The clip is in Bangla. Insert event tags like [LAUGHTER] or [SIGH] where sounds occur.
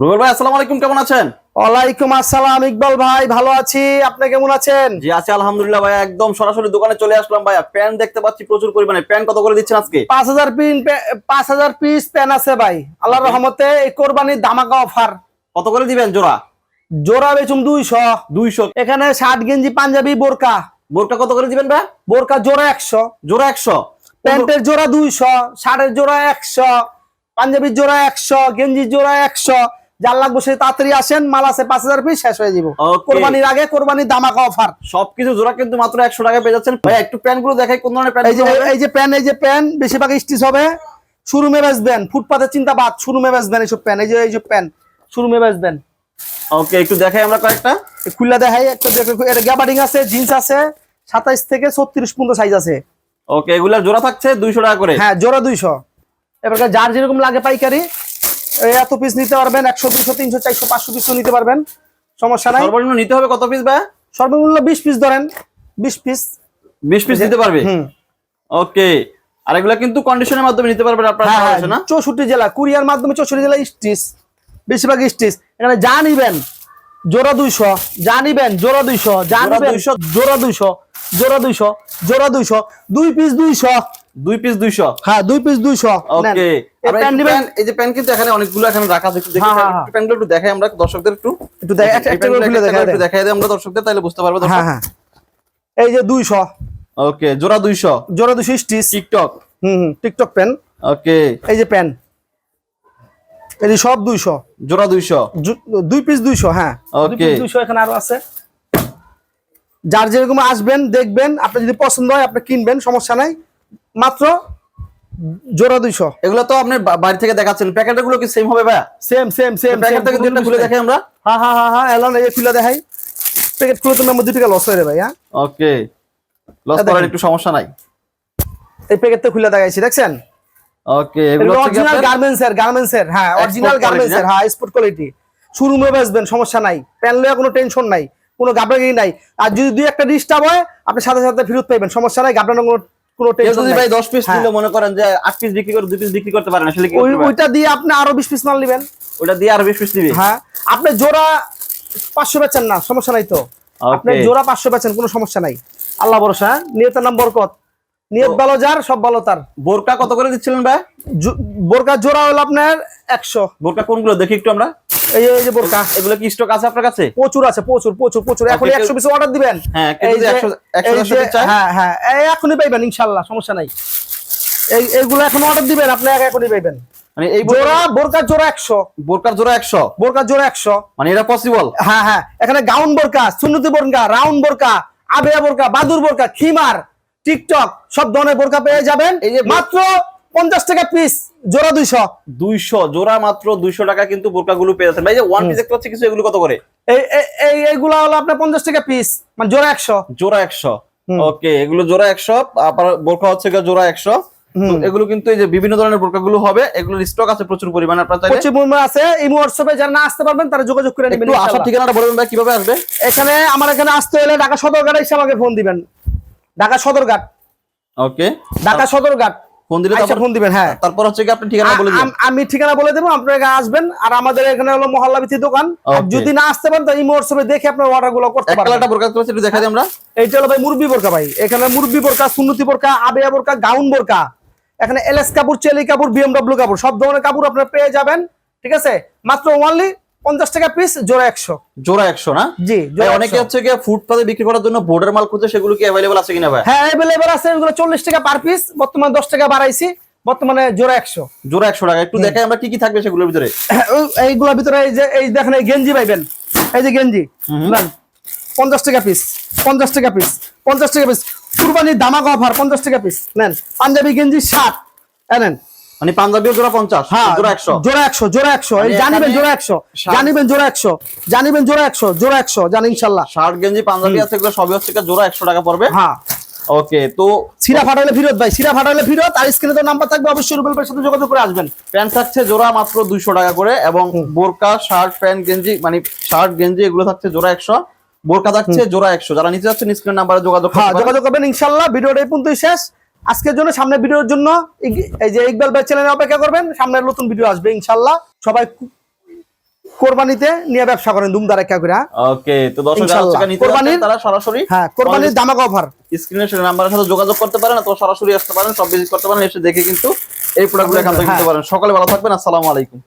রুবেল ভাই আসসালামু আলাইকুম কেমন আছেন? ওয়ালাইকুম আসসালাম ইকবাল ভাই ভালো আছি? আপনি কেমন আছেন? জি আছি আলহামদুলিল্লাহ ভাই একদম সরাসরি দোকানে চলে আসলাম ভাই। প্যান দেখতে পাচ্ছি প্রচুর পরিমাণে। প্যান কত করে দিচ্ছেন আজকে? পাঁচ হাজার পিন পাঁচ হাজার পিস পেন আছে ভাই আল্লাহর রহমতে এই কোরবানির ধামাকা অফার। কত করে দিবেন জোড়া? জোড়া বেচুম দুইশো। দুইশো। এখানে ষাট গেঞ্জি পাঞ্জাবি বোরকা। বোরকা কত করে দিবেন ভাই? বোরকা জোড়া একশো। জোড়া একশো। প্যান্টের জোড়া দুইশো শার্টের জোড়া একশো পাঞ্জাবির জোড়া একশো গেঞ্জির জোড়া একশো। যার লাগবে সে তাড়াতাড়ি আসেন মাল আছে পাঁচ হাজার পিস শেষ হয়ে যাব. কোরবানির আগে কোরবানির ধামাকা অফার সবকিছু জোড়া কিন্তু মাত্র একশো টাকা পেয়ে যাচ্ছেন। ভাই একটু প্যানগুলো দেখাই কোন ধরনের প্যান এই যে প্যান এই যে প্যান বেশিরভাগ স্টিচ হবে শুরুমে বেচবেন ফুটপাতের চিন্তা বাদ শুরুমে বেচবেন এইসব প্যান এই যে এই যে প্যান শুরুমে বেচবেন। ওকে একটু দেখাই আমরা কয়েকটা। খুললে দেখাই একটা দেখো এটা গ্যাবার্ডিং আছে জিন্স আছে সাতাইশ থেকে ছত্রিশ পর্যন্ত সাইজ আছে। ওকে এগুলার জোড়া থাকছে দুইশো টাকা করে। হ্যাঁ জোড়া দুইশো। এবার যার যেরকম লাগে পাইকারি এত পিস নিতে পারবেন একশো দুইশো তিনশো চারশো পাঁচশো পিসও নিতে পারবেন। সমস্যা নাই। সর্বনিম্ন নিতে হবে কত পিস ভাই? সর্বমূল্য বিশ পিস ধরেন বিশ পিস বিশ পিস নিতে পারবে? ওকে। আর এগুলা কিন্তু কন্ডিশনের মাধ্যমে নিতে পারবেন আপনারা হ্যাঁ না? চৌষট্টি জেলা কুরিয়ার মাধ্যমে চৌষট্টি জেলা স্টিচ বেশিরভাগ স্টিচ। এখানে যা নিবেন জোড়া দুইশো যা নিবেন জোড়া দুইশো যা নিবেন জোড়া দুইশো জোড়া দুইশো জোড়া দুইশো দুই পিস দুইশো। দুই পিস দুইশো। হ্যাঁ দুই পিস দুইশো। ওকে। এই যে প্যান কিন্তু এখানে অনেকগুলো এখানে রাখা আছে একটু দেখি। প্যানগুলো একটু দেখাই আমরা দর্শকদের একটু। একটু দেখ- একটা- একটা করে খুলে দেখাই একটু দেন। দেখাই দিই আমরা দর্শকদের তাহলে বুঝতে পারব এই যে দুইশো। ওকে জোড়া দুইশো। জোড়া দুইশো স্টিচ টিকটক। হুম হুম টিকটক পেন ওকে। এই যে পেন এই সব দুইশো। জোড়া দুইশো। দুই পিস দুইশো হ্যাঁ. দুইশো এখানে আরও আছে। যার যেরকম আসবেন দেখবেন আপনি যদি পছন্দ হয় আপনি কিনবেন সমস্যা নাই। মাত্র জোড়া দুইশো। এগুলো তো আপনি বাড়ি থেকে দেখাচ্ছেন। প্যাকেটগুলো কি সেম হবে ভাই সেম সেম সেম প্যাকেট থেকে দুটো খুলে দেখাই আমরা। হ্যাঁ হ্যাঁ হ্যাঁ হ্যাঁ এলন এই খুলে দেখাই। প্যাকেট খুলে তুমি আমার দুই টাকা লস হয়ে যাবে ভাই হ্যাঁ ওকে লস করার একটু সমস্যা নাই। এই প্যাকেটটা খুলে দেখাইছি দেখছেন? ওকে এগুলো অরিজিনাল গার্মেন্টস এর গার্মেন্টস এর হ্যাঁ অরিজিনাল গার্মেন্টস এর হ্যাঁ স্পোর্ট কোয়ালিটি শোরুমে বেচবেন সমস্যা নাই। প্যান লয়ে কোনো টেনশন নাই কোনো গাবড়াগিরি নাই। আর যদি দুই একটা ডিস্টার্ব হয় আপনি সাথে সাথে ফেরত পাইবেন সমস্যা নাই গাবড়ানো কোনো কোনো টেনশন নাই। ভাই দশ পিস হ্যাঁ। নিলে মনে করেন যে আট পিস বিক্রি করে দুই পিস বিক্রি করতে পারেন আসলে কি ওই করতে পারে? ওইটা দিয়ে আপনি আরও বিশ পিস মাল নেবেন। ওটা দিয়ে আর বিশ পিস নিবি? হ্যাঁ। আপনি জোড়া বেচেন না সমস্যা নাই তো। আপনি. জোড়া বেচেন কোনো সমস্যা নাই। আল্লাহ ভরসা হ্যাঁ? নিয়তের নাম বরকত। নিয়ত ভালো যার সব ভালো তার। বোরকা কত করে দিচ্ছিলেন ভাই? বোরকা জোড়া হলো আপনার একশো। বোরকা কোনগুলো দেখি একটু আমরা। এই যে- বোরকা এগুলো কি স্টক আছে আপনার কাছে? প্রচুর আছে প্রচুর প্রচুর প্রচুর। এখন কেউ- একশো পিস অর্ডার দিবেন? হ্যাঁ, কেউ এই যদি যে- 100 100 এই যে- piece চায়? হ্যাঁ হ্যাঁ এখনই পাইবেন ইনশাল্লাহ সমস্যা নাই। এই এইগুলো এখন অর্ডার দিবেন আপনি এখনই পাইবেন। মানে এই জোড়া বোরকার জোড়া একশো। বোরকার জোড়া একশো? বোরকার জোড়া একশো। মানে এটা পসিবল হ্যাঁ হ্যাঁ এখানে গাউন বোরকা সুন্নতি বোরকা রাউন্ড বোরকা আবেয়া বোরকা বাদুর বোরকা খিমার টিকটক সব ধরনের বোরকা পেয়ে যাবেন। এই যে- মাত্র পঞ্চাশ টাকা পিস জোড়া দুইশো। দুইশো জোড়া মাত্র দুইশো টাকা কিন্তু বোরকা গুলো পেয়ে যাচ্ছেন। ভাই যে ওয়ান পিস দেখতে পাচ্ছি কিছু এগুলো কত করে? এই এই- এই এইগুলা হলো আপনার পঞ্চাশ টাকা পিস মানে জোড়া একশো। জোড়া একশো। ওকে এগুলো জোড়া একশো আবার বোরকা হচ্ছে জোড়া একশো। এগুলো কিন্তু এই যে বিভিন্ন ধরনের বোরকা গুলো হবে এগুলোর স্টক আছে প্রচুর পরিমাণে আপনার চাইলে প্রচুর পরিমাণ আছে এই হোয়াটসঅ্যাপে যারা না আসতে পারবেন তারা যোগাযোগ করে নেবেন একটু আসার ঠিকানাটা বলবেন ভাই কীভাবে আসবে? এখানে আমার এখানে আসতে হলে ঢাকা সদরঘাট এসে আমাকে ফোন দিবেন। ঢাকা সদরঘাট। ওকে ঢাকা সদরঘাট। ফোন দিলে ফোন দিবেন হ্যাঁ। তারপর হচ্ছে কি আপনি ঠিকানা বলে দিন আম- ঠিকানা বলে দেবো আপনার আসবেন। আর আমাদের এখানে হলো মহল্লা ভিত্তিক দোকান। যদি না আসতে পারেন তো এই হোয়াটসঅ্যাপে দেখে আপনার অর্ডারগুলো করতে বোরকা করছে একটু দেখা দিই আমরা। এইটা হলো ভাই মুরব্বি বোরকা ভাই। এখানে মুরব্বি বোরকা সুন্নতি বোরকা আবেয়া বোরকা গাউন বোরকা এখানে এলএস কাপড় চেলি কাপড় বিএমডব্লিউ কাপড় সব ধরনের কাপড় আপনারা পেয়ে যাবেন। ঠিক আছে? মাত্র ওনলি পঞ্চাশ টাকা পিস জোড়া একশো। জোড়া একশো না? জি অনেকে হচ্ছে কি ফুটপাতে বিক্রি করার জন্য বোর্ডের মাল খুঁজছে সেগুলো কি অ্যাভেলেবল আছে কিনা ভাই? হ্যাঁ অ্যাভেলেবেল আছে এগুলো চল্লিশ টাকা পার পিস বর্তমানে দশ টাকা বাড়াইছি বর্তমানে জোড়া একশো। জোড়া একশো টাকা একটু দেখাই আমরা কি কি থাকবে সেগুলোর ভিতরে। [COUGHS] এইগুলোর ভিতরে এই যে এই দেখেন এই গেঞ্জি পাইবেন এই যে গেঞ্জি পঞ্চাশ টাকা পিস পঞ্চাশ টাকা পিস পঞ্চাশ টাকা পিস কুরবানির দামাক অফার পঞ্চাশ টাকা পিস নেন। পাঞ্জাবি গেঞ্জি ষাট নেন মানে পাঞ্জাবিও জোড়া পঞ্চাশ হ্যাঁ জোড়া একশো। জোড়া একশো জোড়া একশো। এই মানে জানিবেন জোড়া একশো ষাট- জানিবেন জোড়া একশো জানিবেন জোড়া একশো জোড়া একশো জানি ইনশাল্লাহ। শার্ট গেঞ্জি পাঞ্জাবি আছে এগুলো সবই হচ্ছে জোড়া একশো টাকা পড়বে। হ্যাঁ। ওকে তো সিরা ফাটাইলে ফিরত ভাই সিরা ফাটাইলে ফিরত আর স্ক্রিনে তো নাম্বার থাকবে অবশ্যই রুবেল ভাইয়ের সাথে যোগাযোগ করে আসবেন। প্যান্ট থাকছে জোড়া মাত্র দুইশো টাকা করে এবং বোরকা শার্ট প্যান্ট গেঞ্জি মানে শার্ট গেঞ্জি এগুলো থাকছে জোড়া একশো। বোরকা থাকছে জোড়া একশো। যারা নিতে যাচ্ছেন স্ক্রিন নাম্বারে যোগাযোগ হ্যাঁ যোগাযোগ করবেন ইনশাল্লাহ ভিডিওটা এই পর্যন্তই শেষ। আজকের জন্য সামনের ভিডিওর জন্য এই যে ইকবাল ভাই চ্যানেলে অপেক্ষা করবেন সামনের নতুন ভিডিও আসবে ইনশাল্লাহ সবাই কোরবানিতে নিয়ে ব্যবসা করেন দুমদার একা করে হ্যাঁ? ওকে তো দর্শক যারা টাকা নিতে চান তারা সরাসরি হ্যাঁ কোরবানির দামাক অফার স্ক্রিনে নাম্বারের সাথে যোগাযোগ করতে পারেন অথবা সরাসরি আসতে পারেন সব ভিজিট করতে পারেন এসে দেখে কিন্তু এই প্রোডাক্টগুলো এখান থেকে হ্যাঁ। নিতে পারেন। সকালে ভালো থাকবেন আসসালামু আলাইকুম।